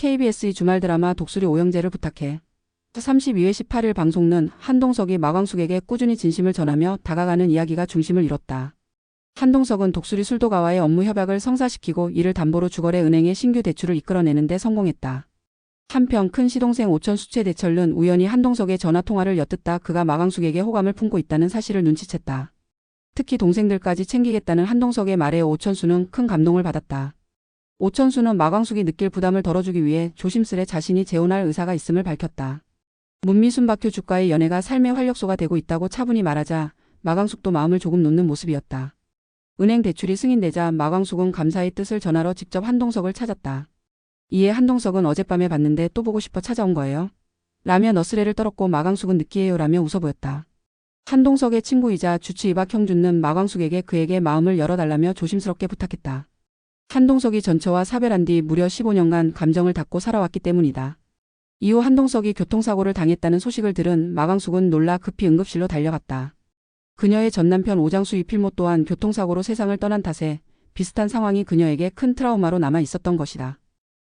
KBS의 주말 드라마 독수리 오영재를 부탁해. 32회 18일 방송은 한동석이 마광숙에게 꾸준히 진심을 전하며 다가가는 이야기가 중심을 이뤘다. 한동석은 독수리 술도가와의 업무 협약을 성사시키고 이를 담보로 주거래 은행의 신규 대출을 이끌어내는 데 성공했다. 한편 큰 시동생 오천 수채 대철은 우연히 한동석의 전화 통화를 엿듣다 그가 마광숙에게 호감을 품고 있다는 사실을 눈치챘다. 특히 동생들까지 챙기겠다는 한동석의 말에 오천수는 큰 감동을 받았다. 오천수는 마광숙이 느낄 부담을 덜어주기 위해 조심스레 자신이 재혼할 의사가 있음을 밝혔다. 문미순 박효 주가의 연애가 삶의 활력소가 되고 있다고 차분히 말하자 마광숙도 마음을 조금 놓는 모습이었다. 은행 대출이 승인되자 마광숙은 감사의 뜻을 전하러 직접 한동석을 찾았다. 이에 한동석은 어젯밤에 봤는데 또 보고 싶어 찾아온 거예요. 라며 너스레를 떨었고 마광숙은 느끼해요 라며 웃어 보였다. 한동석의 친구이자 주치 이박 형준은 마광숙에게 그에게 마음을 열어달라며 조심스럽게 부탁했다. 한동석이 전처와 사별한 뒤 무려 15년간 감정을 닫고 살아왔기 때문이다. 이후 한동석이 교통사고를 당했다는 소식을 들은 마광숙은 놀라 급히 응급실로 달려갔다. 그녀의 전남편 오장수 이필모 또한 교통사고로 세상을 떠난 탓에 비슷한 상황이 그녀에게 큰 트라우마로 남아 있었던 것이다.